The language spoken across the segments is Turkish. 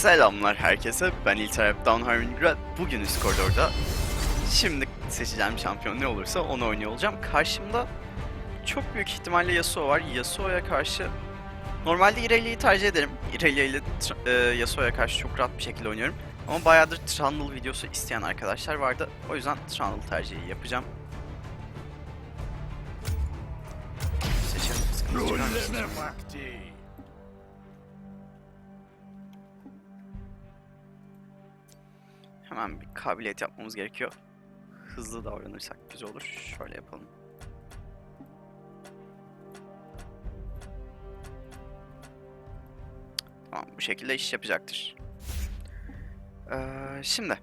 Selamlar herkese. Ben İlter Downharmon Grad. Bugün üst koridorda. Şimdi seçeceğim şampiyon ne olursa onu oynuyor olacağım. Karşımda çok büyük ihtimalle Yasuo var. Yasuo'ya karşı normalde Irelia'yı tercih ederim. Irelia ile e, Yasuo'ya karşı çok rahat bir şekilde oynuyorum. Ama bayağıdır Trundle videosu isteyen arkadaşlar vardı. O yüzden Trundle tercihi yapacağım. Seçelim. Sıkıntı Hemen bir kabiliyet yapmamız gerekiyor. Hızlı davranırsak güzel olur. Şöyle yapalım. Tamam bu şekilde iş yapacaktır. Ee, şimdi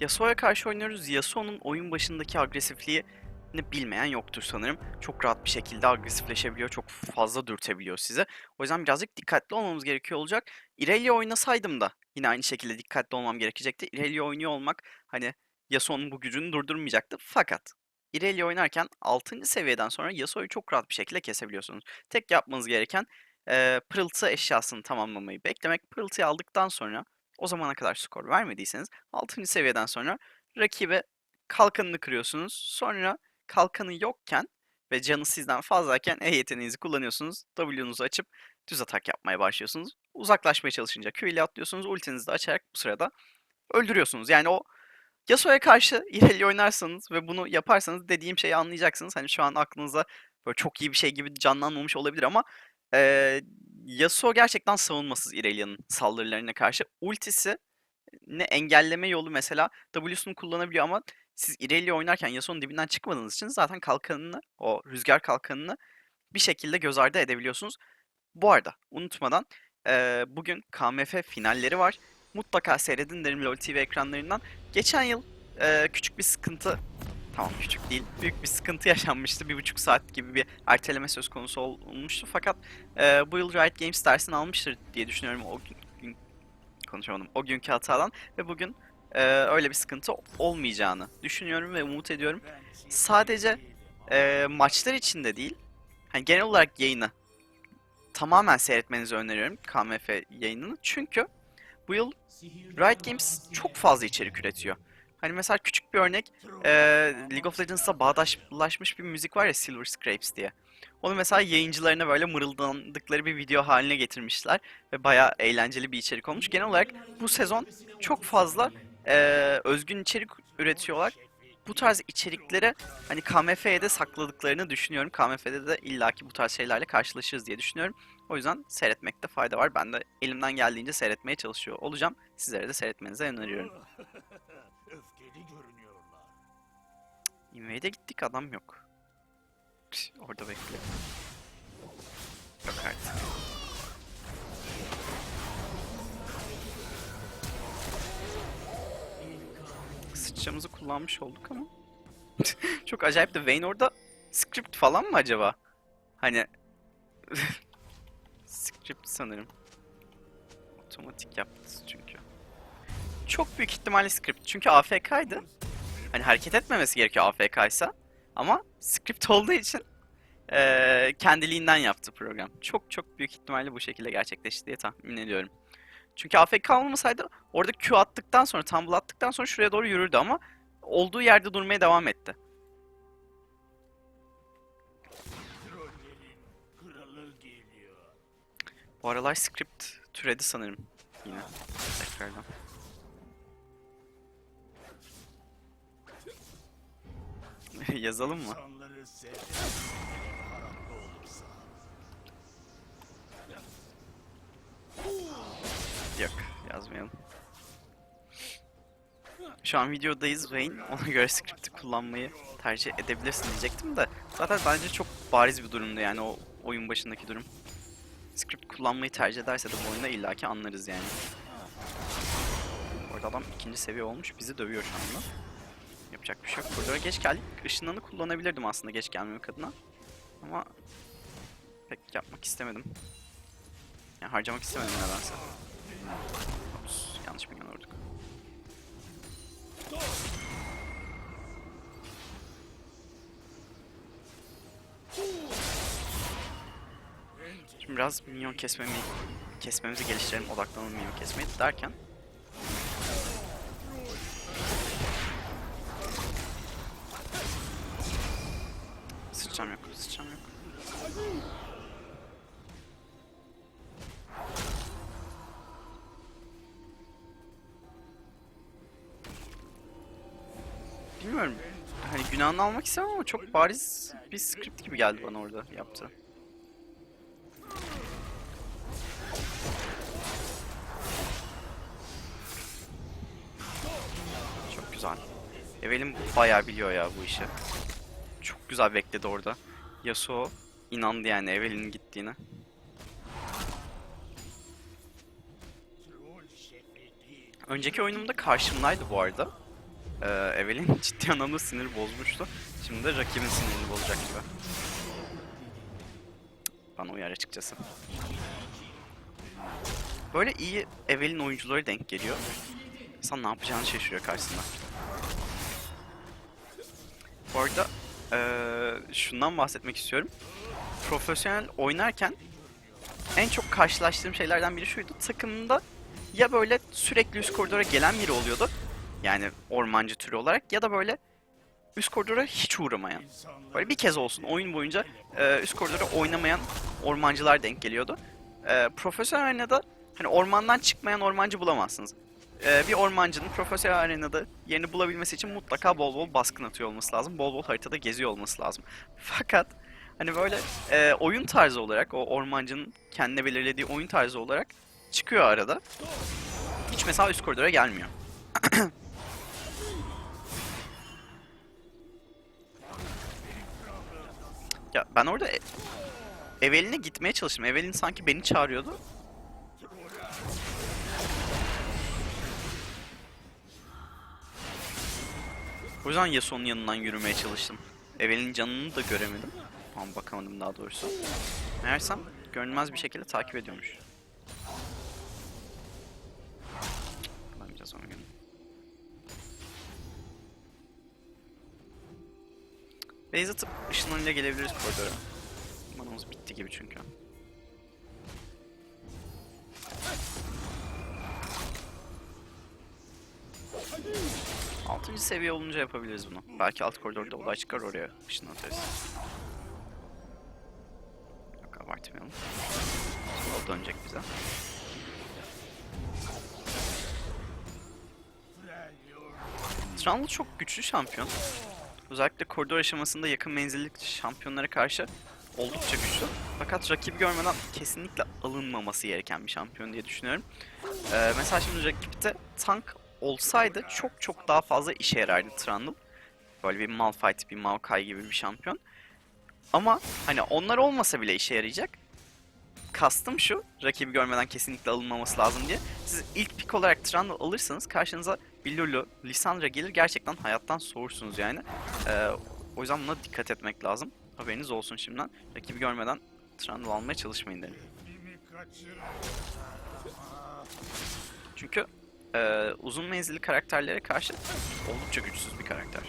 Yasuo'ya karşı oynuyoruz. Yasuo'nun oyun başındaki agresifliği bilmeyen yoktur sanırım. Çok rahat bir şekilde agresifleşebiliyor. Çok fazla dürtebiliyor size. O yüzden birazcık dikkatli olmamız gerekiyor olacak. Irelia oynasaydım da yine aynı şekilde dikkatli olmam gerekecekti. Irelia oynuyor olmak hani Yasuo'nun bu gücünü durdurmayacaktı. Fakat Irelia oynarken 6. seviyeden sonra Yasuo'yu çok rahat bir şekilde kesebiliyorsunuz. Tek yapmanız gereken eee pırıltı eşyasını tamamlamayı beklemek. Pırıltıyı aldıktan sonra o zamana kadar skor vermediyseniz 6. seviyeden sonra rakibe kalkanını kırıyorsunuz. Sonra kalkanı yokken ve canı sizden fazlayken E yeteneğinizi kullanıyorsunuz. W'nuzu açıp düz atak yapmaya başlıyorsunuz. Uzaklaşmaya çalışınca Q ile atlıyorsunuz. Ultinizi de açarak bu sırada öldürüyorsunuz. Yani o Yasuo'ya karşı ileri oynarsanız ve bunu yaparsanız dediğim şeyi anlayacaksınız. Hani şu an aklınıza böyle çok iyi bir şey gibi canlanmamış olabilir ama eee Yasuo gerçekten savunmasız Irelia'nın saldırılarına karşı. Ultisi ne engelleme yolu mesela W'sunu kullanabiliyor ama siz Irelia oynarken Yasuo'nun dibinden çıkmadığınız için zaten kalkanını, o rüzgar kalkanını bir şekilde göz ardı edebiliyorsunuz. Bu arada unutmadan eee, bugün KMF finalleri var. Mutlaka seyredin derim LoL TV ekranlarından. Geçen yıl eee, küçük bir sıkıntı, tamam küçük değil, büyük bir sıkıntı yaşanmıştı. Bir buçuk saat gibi bir erteleme söz konusu ol- olmuştu. Fakat eee, bu yıl Riot Games dersini almıştır diye düşünüyorum o gün, gün- konuşamadım. O günkü hatadan ve bugün eee, öyle bir sıkıntı olmayacağını düşünüyorum ve umut ediyorum. Sadece eee, maçlar için de değil, hani genel olarak yayını tamamen seyretmenizi öneriyorum KMF yayınını. Çünkü bu yıl Riot Games çok fazla içerik üretiyor. Hani mesela küçük bir örnek, eee, League of Legends'ta bağdaşlaşmış bir müzik var ya Silver Scrapes diye. Onu mesela yayıncılarına böyle mırıldandıkları bir video haline getirmişler ve bayağı eğlenceli bir içerik olmuş. Genel olarak bu sezon çok fazla eee, özgün içerik üretiyorlar. Bu tarz içeriklere hani KMF'ye de sakladıklarını düşünüyorum. KMF'de de illaki bu tarz şeylerle karşılaşırız diye düşünüyorum. O yüzden seyretmekte fayda var. Ben de elimden geldiğince seyretmeye çalışıyor olacağım. Sizlere de seyretmenizi öneriyorum. Öfkeli görünüyorlar. Invade'e gittik adam yok. Orada bekliyor. Yok artık. Sıçramızı kullanmış olduk ama. Çok acayip de Vayne orada script falan mı acaba? Hani script sanırım. Otomatik yaptı çünkü. Çok büyük ihtimalle script. Çünkü AFK'ydı. Hani hareket etmemesi gerekiyor AFK ise. Ama script olduğu için eee, kendiliğinden yaptı program. Çok çok büyük ihtimalle bu şekilde gerçekleşti diye tahmin ediyorum. Çünkü AFK olmasaydı orada Q attıktan sonra, tumble attıktan sonra şuraya doğru yürürdü ama olduğu yerde durmaya devam etti. Bu aralar script türedi sanırım yine tekrardan. Yazalım mı? Yok, yazmayalım. Şu an videodayız Wayne. Ona göre script'i kullanmayı tercih edebilirsin diyecektim de. Zaten bence çok bariz bir durumdu yani o oyun başındaki durum. Script kullanmayı tercih ederse de bu oyunda illaki anlarız yani. Orada adam ikinci seviye olmuş. Bizi dövüyor şu anda. Yapacak bir şey yok. Burada geç geldik. Işınlanı kullanabilirdim aslında geç gelmemek adına. Ama pek yapmak istemedim. Yani harcamak istemedim nedense. Ops, yanlış bir vurduk. Şimdi biraz minyon kesmemi kesmemizi geliştirelim, odaklanalım mimi kesmeyi derken sıçram yok. Bilmiyorum. Hani günahını almak istemem ama çok bariz bir script gibi geldi bana orada yaptı. Çok güzel. Evelyn bayağı biliyor ya bu işi. Çok güzel bekledi orada. Yasuo inandı yani Evelyn'in gittiğine. Önceki oyunumda karşımdaydı bu arada. Ee, Evelyn ciddi anlamda sinir bozmuştu. Şimdi de rakibin sinirini bozacak gibi. Bana uyar açıkçası. Böyle iyi Evelyn oyuncuları denk geliyor. İnsan ne yapacağını şaşırıyor karşısında. Bu arada eee, şundan bahsetmek istiyorum. Profesyonel oynarken en çok karşılaştığım şeylerden biri şuydu. Takımda ya böyle sürekli üst koridora gelen biri oluyordu. Yani ormancı türü olarak ya da böyle üst koridora hiç uğramayan. Böyle bir kez olsun oyun boyunca e, üst koridora oynamayan ormancılar denk geliyordu. E, profesyonel arenada hani ormandan çıkmayan ormancı bulamazsınız. E, bir ormancının profesyonel arenada yerini bulabilmesi için mutlaka bol bol baskın atıyor olması lazım. Bol bol haritada geziyor olması lazım. Fakat hani böyle e, oyun tarzı olarak o ormancının kendine belirlediği oyun tarzı olarak çıkıyor arada. Hiç mesela üst koridora gelmiyor. ben orada e- Evelyn'e gitmeye çalıştım. Evelyn sanki beni çağırıyordu. O yüzden Yasuo'nun yanından yürümeye çalıştım. Evelyn'in canını da göremedim. Ama bakamadım daha doğrusu. Meğersem görünmez bir şekilde takip ediyormuş. Base atıp ışınlarıyla gelebiliriz koridora. Manamız bitti gibi çünkü. Altıncı seviye olunca yapabiliriz bunu. Belki alt koridorda olay çıkar oraya ışın atarız. Yok abartmayalım. Sonra dönecek bize. Trundle çok güçlü şampiyon. Özellikle koridor aşamasında yakın menzilli şampiyonlara karşı oldukça güçlü. Fakat rakibi görmeden kesinlikle alınmaması gereken bir şampiyon diye düşünüyorum. Ee, mesela şimdi rakipte tank olsaydı çok çok daha fazla işe yarardı Trundle. Böyle bir Malphite, bir Maokai gibi bir şampiyon. Ama hani onlar olmasa bile işe yarayacak. Kastım şu, rakibi görmeden kesinlikle alınmaması lazım diye. Siz ilk pick olarak Trundle alırsanız karşınıza bir Lulu, Lissandra gelir gerçekten hayattan soğursunuz yani. Ee, o yüzden buna dikkat etmek lazım. Haberiniz olsun şimdiden. Rakibi görmeden Trundle almaya çalışmayın derim. Çünkü e, uzun menzilli karakterlere karşı oldukça güçsüz bir karakter.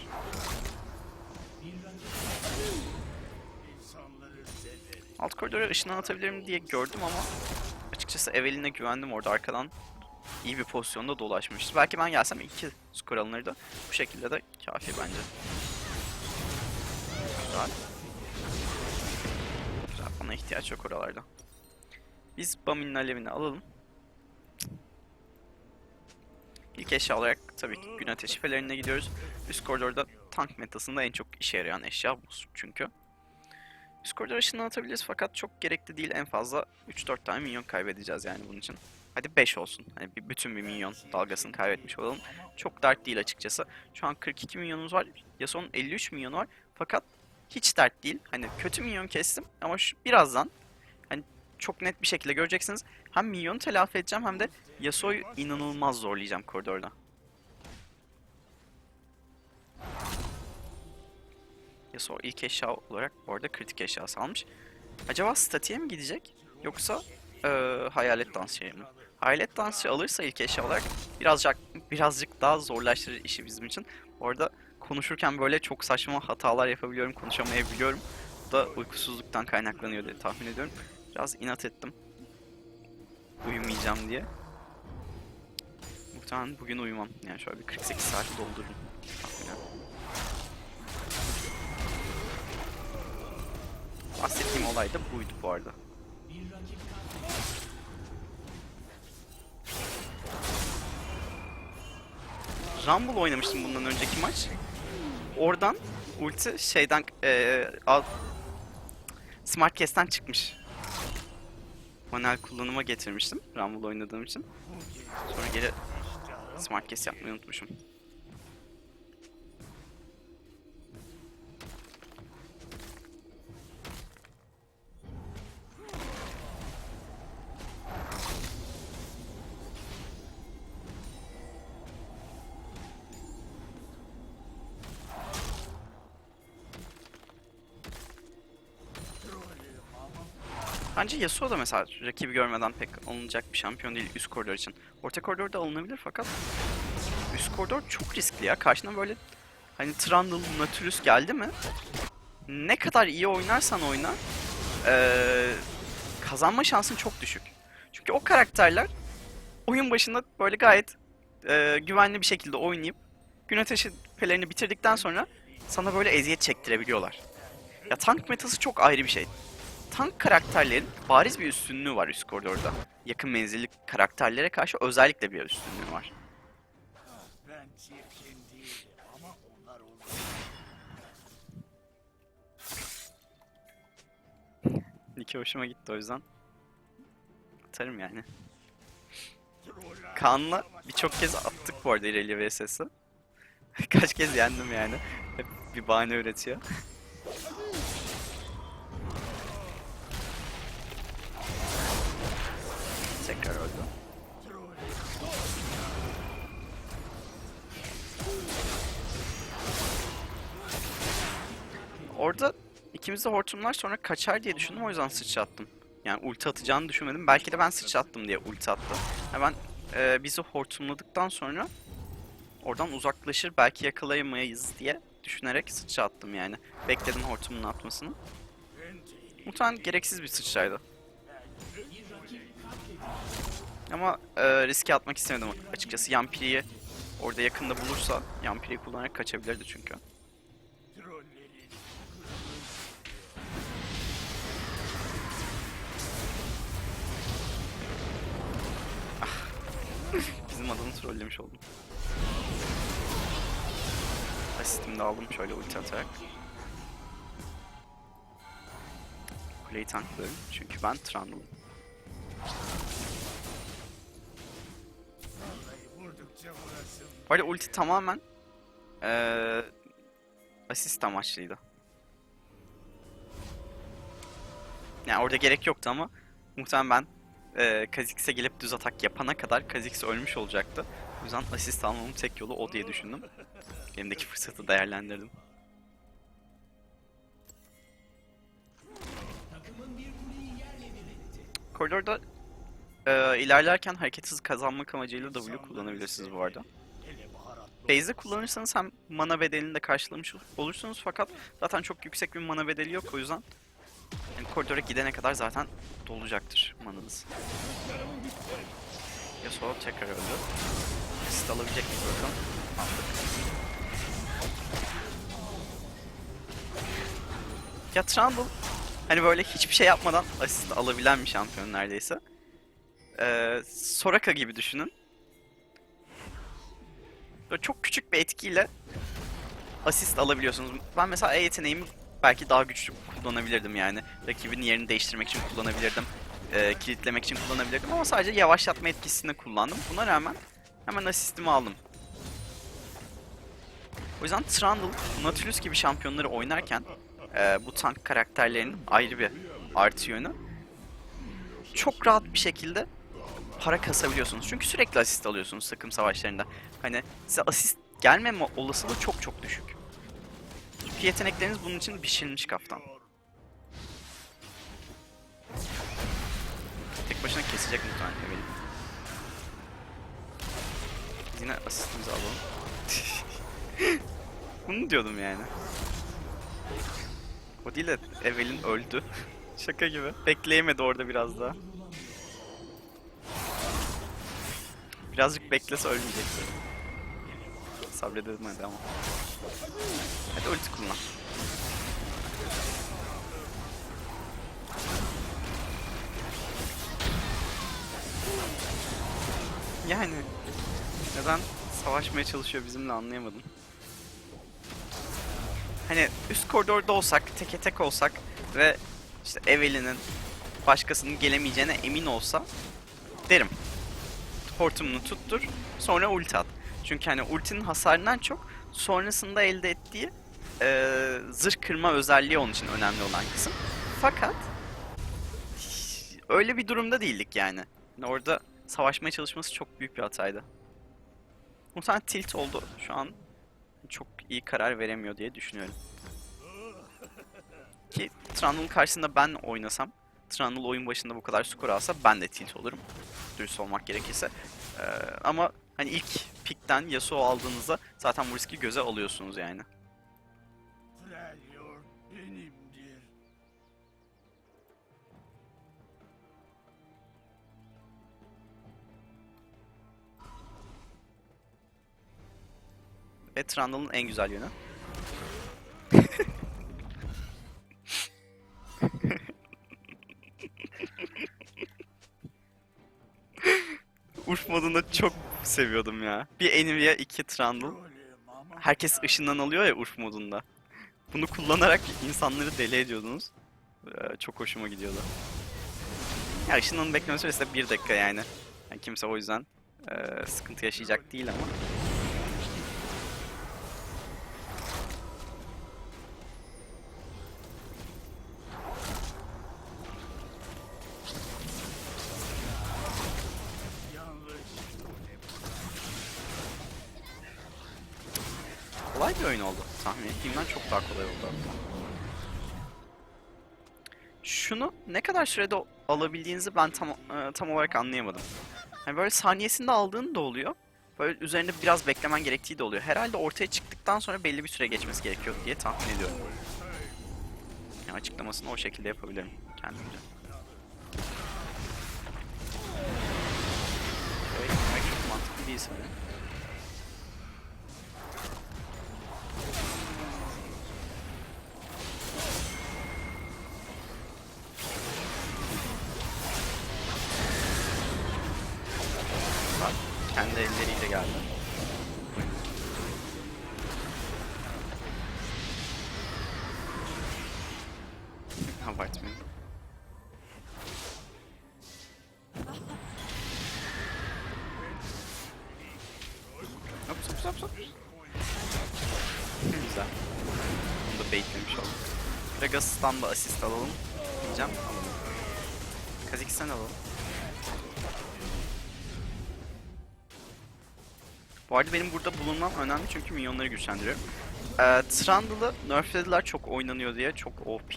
Alt koridora ışından atabilirim diye gördüm ama açıkçası Evelyn'e güvendim orada arkadan iyi bir pozisyonda dolaşmıştı. Belki ben gelsem iki skor alınırdı. Bu şekilde de kafi bence. Güzel. Güzel bana ihtiyaç yok oralarda. Biz Bamin'in alevini alalım. İlk eşya olarak tabii ki gün ateşi felerine gidiyoruz. Üst koridorda tank metasında en çok işe yarayan eşya bu çünkü. Üst koridor ışını atabiliriz fakat çok gerekli değil. En fazla 3-4 tane minyon kaybedeceğiz yani bunun için. Hadi 5 olsun. Hani bir, bütün bir minyon dalgasını kaybetmiş olalım. Çok dert değil açıkçası. Şu an 42 milyonumuz var. Yasuo'nun 53 milyonu var. Fakat hiç dert değil. Hani kötü minyon kestim ama şu birazdan hani çok net bir şekilde göreceksiniz. Hem minyonu telafi edeceğim hem de Yasuo'yu inanılmaz zorlayacağım koridorda. Yasuo ilk eşya olarak bu arada kritik eşyası almış. Acaba statiğe mi gidecek yoksa eee, hayalet dansçıya mı? Hayalet dansçı alırsa ilk eşya olarak birazcık birazcık daha zorlaştırır işi bizim için. Orada konuşurken böyle çok saçma hatalar yapabiliyorum, konuşamayabiliyorum. Bu da uykusuzluktan kaynaklanıyor diye tahmin ediyorum. Biraz inat ettim. uyumayacağım diye. Muhtemelen bugün uyumam. Yani şöyle bir 48 saat doldururum. tahminen. Bahsettiğim olay da buydu bu arada. Rumble oynamıştım bundan önceki maç. Oradan ulti şeyden eee al, Smart Cast'ten çıkmış. Manuel kullanıma getirmiştim Rumble oynadığım için. Sonra geri Smart Cast yapmayı unutmuşum. Bence Yasuo da mesela rakibi görmeden pek alınacak bir şampiyon değil üst koridor için. Orta koridorda alınabilir fakat üst koridor çok riskli ya. Karşına böyle hani Trundle, Nautilus geldi mi ne kadar iyi oynarsan oyna eee, kazanma şansın çok düşük. Çünkü o karakterler oyun başında böyle gayet eee, güvenli bir şekilde oynayıp gün ateşi pelerini bitirdikten sonra sana böyle eziyet çektirebiliyorlar. Ya tank metası çok ayrı bir şey tank karakterlerin bariz bir üstünlüğü var üst koridorda. Yakın menzilli karakterlere karşı özellikle bir üstünlüğü var. Niki hoşuma gitti o yüzden. Atarım yani. Kaan'la birçok kez attık bu arada İrelia VSS'i. Kaç kez yendim yani. Hep bir bahane üretiyor. Tekrar öldü. Orada ikimiz de hortumlar sonra kaçar diye düşündüm o yüzden sıçrattım. Yani ulti atacağını düşünmedim. Belki de ben sıçrattım diye ulti attı. Ben e, bizi hortumladıktan sonra oradan uzaklaşır belki yakalayamayız diye düşünerek sıçrattım yani. Bekledim hortumun atmasını. Muhtemelen gereksiz bir sıçraydı. Ama e, riske atmak istemedim açıkçası. Yampiri'yi orada yakında bulursa Yampiri'yi kullanarak kaçabilirdi çünkü. trollerin Bizim adamı trollemiş oldum. Asistimi de aldım şöyle ulti atarak. Kuleyi tanklıyorum çünkü ben Trundle'ım. Arada ulti tamamen eee asist amaçlıydı. Yani orada gerek yoktu ama muhtemelen ben eee Kha'Zix'e gelip düz atak yapana kadar Kha'Zix ölmüş olacaktı. O yüzden asist almamın tek yolu o diye düşündüm. Elimdeki fırsatı değerlendirdim. Koridorda eee ilerlerken hareket hızı kazanmak amacıyla W kullanabilirsiniz bu arada. Base'de kullanırsanız hem mana bedelini de karşılamış ol- olursunuz fakat zaten çok yüksek bir mana bedeli yok o yüzden yani koridora gidene kadar zaten dolacaktır mananız. Yasuo tekrar öldü. Assist alabilecek mi bakalım. Ya Trundle hani böyle hiçbir şey yapmadan asist alabilen bir şampiyon neredeyse. Ee, Soraka gibi düşünün. Böyle çok küçük bir etkiyle asist alabiliyorsunuz. Ben mesela E yeteneğimi belki daha güçlü kullanabilirdim yani. Rakibin yerini değiştirmek için kullanabilirdim. Ee, kilitlemek için kullanabilirdim ama sadece yavaşlatma etkisini kullandım. Buna rağmen hemen asistimi aldım. O yüzden Trundle, Nautilus gibi şampiyonları oynarken e, bu tank karakterlerinin ayrı bir artı yönü. Çok rahat bir şekilde para kasabiliyorsunuz. Çünkü sürekli asist alıyorsunuz takım savaşlarında. Hani size asist gelmeme olasılığı çok çok düşük. Çünkü yetenekleriniz bunun için biçilmiş kaftan. Tek başına kesecek muhtemelen eminim. Biz yine asistimizi alalım. Bunu diyordum yani. O değil de Evelyn öldü. Şaka gibi. Bekleyemedi orada biraz daha. Birazcık beklese ölmeyecekti. Sabredelim hadi ama. Hadi ulti kullan. Yani neden savaşmaya çalışıyor bizimle anlayamadım. Hani üst koridorda olsak, teke tek olsak ve işte Evelyn'in başkasının gelemeyeceğine emin olsa derim. Hortumunu tuttur, sonra ulti at. Çünkü hani ultinin hasarından çok sonrasında elde ettiği eee zırh kırma özelliği onun için önemli olan kısım. Fakat öyle bir durumda değildik yani. Yani Orada savaşmaya çalışması çok büyük bir hataydı. Muhtemelen tilt oldu şu an. Çok iyi karar veremiyor diye düşünüyorum. Ki Trundle'ın karşısında ben oynasam, Trundle oyun başında bu kadar skor alsa ben de tilt olurum. Dürüst olmak gerekirse. Ee, ama hani ilk pickten Yasuo aldığınızda zaten bu riski göze alıyorsunuz yani. Ve Trundle'ın en güzel yönü. Urf modunu çok seviyordum ya. Bir Enivia, iki Trundle. Herkes ışından alıyor ya Urf modunda. Bunu kullanarak insanları deli ediyordunuz. Ee, çok hoşuma gidiyordu. Ya ışınlanın bekleme süresi de bir dakika yani. yani kimse o yüzden ee, sıkıntı yaşayacak değil ama. Sürede alabildiğinizi ben tam e, tam olarak anlayamadım. Yani böyle saniyesinde aldığın da oluyor. Böyle üzerinde biraz beklemen gerektiği de oluyor. Herhalde ortaya çıktıktan sonra belli bir süre geçmesi gerekiyor diye tahmin ediyorum. Yani açıklamasını o şekilde yapabilirim kendimce. Evet, çok mantıklı değil. Da asist alalım. Diyeceğim. Alalım. Kazikistan alalım. Bu arada benim burada bulunmam önemli çünkü minyonları güçlendiriyorum. Ee, Trundle'ı nerflediler çok oynanıyor diye. Çok OP.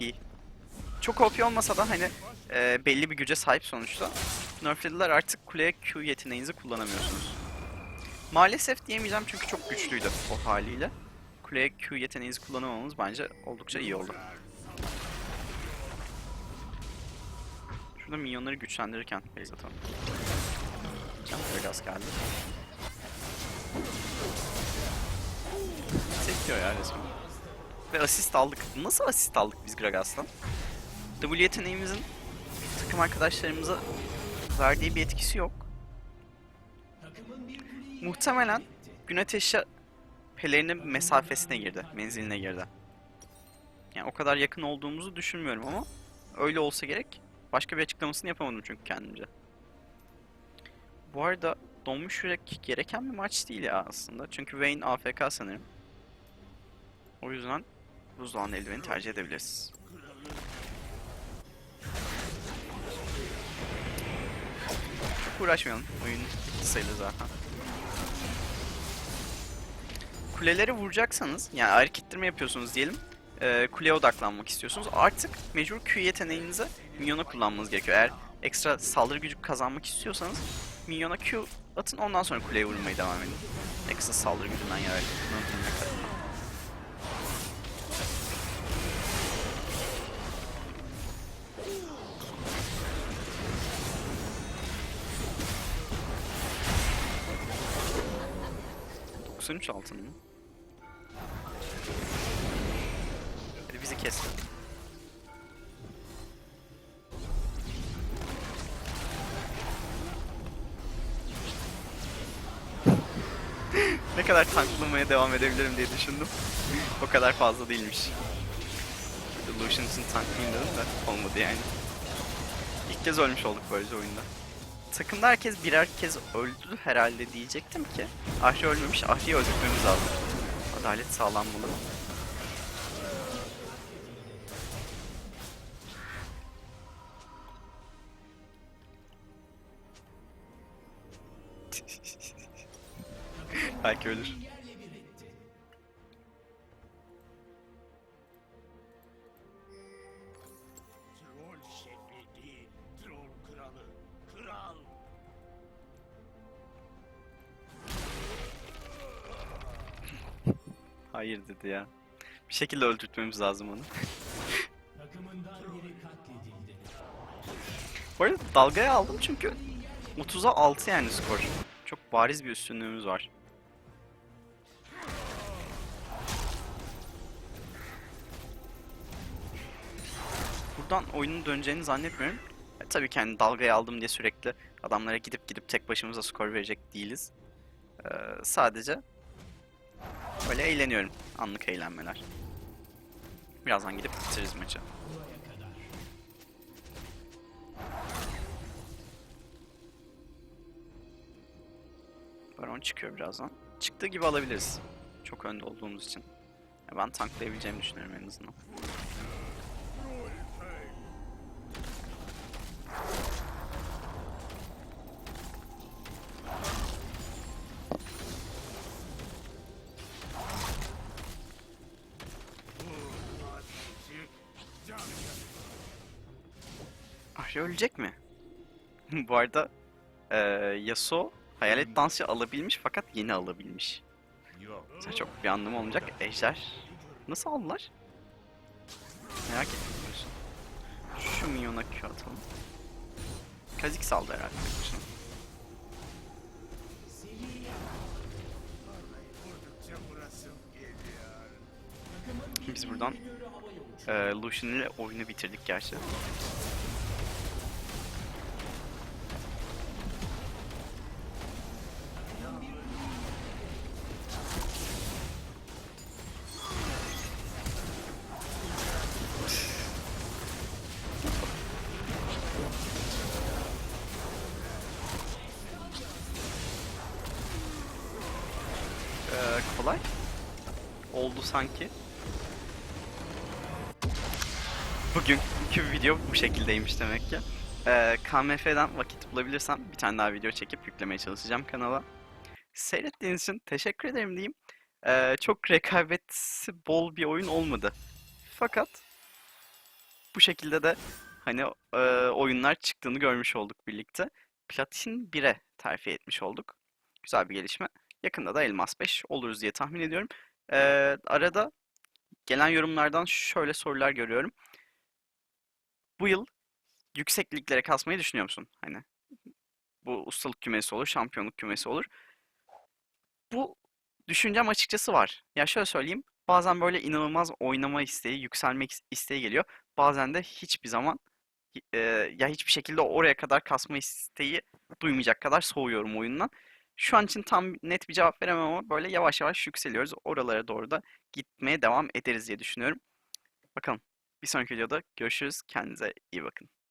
Çok OP olmasa da hani e, belli bir güce sahip sonuçta. Nerflediler artık kuleye Q yeteneğinizi kullanamıyorsunuz. Maalesef diyemeyeceğim çünkü çok güçlüydü o haliyle. Kuleye Q yeteneğinizi kullanamamamız bence oldukça iyi oldu. Şurada minyonları güçlendirirken base atalım. Can Vegas geldi. Sekiyor ya resmen. Ve asist aldık. Nasıl asist aldık biz Gragas'tan? W yeteneğimizin takım arkadaşlarımıza verdiği bir etkisi yok. Muhtemelen gün ateşi pelerinin mesafesine girdi, menziline girdi. Yani o kadar yakın olduğumuzu düşünmüyorum ama öyle olsa gerek. Başka bir açıklamasını yapamadım çünkü kendimce. Bu arada donmuş yürek gereken bir maç değil ya aslında. Çünkü Vayne AFK sanırım. O yüzden buzdağının eldiveni tercih edebiliriz. Çok uğraşmayalım. Oyun bitti sayılır zaten. Kuleleri vuracaksanız, yani ittirme yapıyorsunuz diyelim. E, kuleye odaklanmak istiyorsunuz. Artık mecbur Q yeteneğinizi minyona kullanmanız gerekiyor. Eğer ekstra saldırı gücü kazanmak istiyorsanız minyona Q atın ondan sonra kuleye vurmaya devam edin. Ekstra saldırı gücünden yararlanmak. 93 altın mı? Bizi kes. ne kadar tanklamaya devam edebilirim diye düşündüm. o kadar fazla değilmiş. Lucian için tanklayayım dedim de olmadı yani. İlk kez ölmüş olduk böylece oyunda. Takımda herkes birer kez öldü herhalde diyecektim ki. Ahri ölmemiş, Ahri'yi öldürmemiz lazım. Adalet sağlanmalı. Belki ölür. Troll şefi değil, troll kralı. Kral. Hayır dedi ya. Bir şekilde öldürtmemiz lazım onu. Bu arada dalgaya aldım çünkü 30'a 6 yani skor. Çok bariz bir üstünlüğümüz var. Buradan oyunun döneceğini zannetmiyorum. E, tabii ki hani dalgaya aldım diye sürekli adamlara gidip gidip tek başımıza skor verecek değiliz. Ee, sadece Öyle eğleniyorum. Anlık eğlenmeler. Birazdan gidip bitiririz maçı. Baron çıkıyor birazdan. Çıktığı gibi alabiliriz. Çok önde olduğumuz için. Ya Ben tanklayabileceğimi düşünüyorum en azından. Ahri ölecek mi? Bu arada eee Yasuo hayalet dansçı alabilmiş fakat yeni alabilmiş. Mesela çok bir anlamı olmayacak. Ejder nasıl aldılar? Merak ettim doğrusu. Şu minyona Q atalım. Kazik saldı herhalde. Biz buradan eee Lucian ile oyunu bitirdik gerçi. Sanki. Bugünkü video bu şekildeymiş demek ki. Ee, KMF'den vakit bulabilirsem bir tane daha video çekip yüklemeye çalışacağım kanala. Seyrettiğiniz için teşekkür ederim diyeyim. Ee, çok rekabeti bol bir oyun olmadı. Fakat bu şekilde de hani e, oyunlar çıktığını görmüş olduk birlikte. Platin 1'e terfi etmiş olduk. Güzel bir gelişme. Yakında da Elmas 5 oluruz diye tahmin ediyorum. Ee, arada gelen yorumlardan şöyle sorular görüyorum. Bu yıl yüksek liglere kasmayı düşünüyor musun? Hani bu ustalık kümesi olur, şampiyonluk kümesi olur. Bu düşüncem açıkçası var. Ya şöyle söyleyeyim, bazen böyle inanılmaz oynama isteği, yükselmek is- isteği geliyor. Bazen de hiçbir zaman e, ya hiçbir şekilde oraya kadar kasma isteği duymayacak kadar soğuyorum oyundan. Şu an için tam net bir cevap veremem ama böyle yavaş yavaş yükseliyoruz. Oralara doğru da gitmeye devam ederiz diye düşünüyorum. Bakalım. Bir sonraki videoda görüşürüz. Kendinize iyi bakın.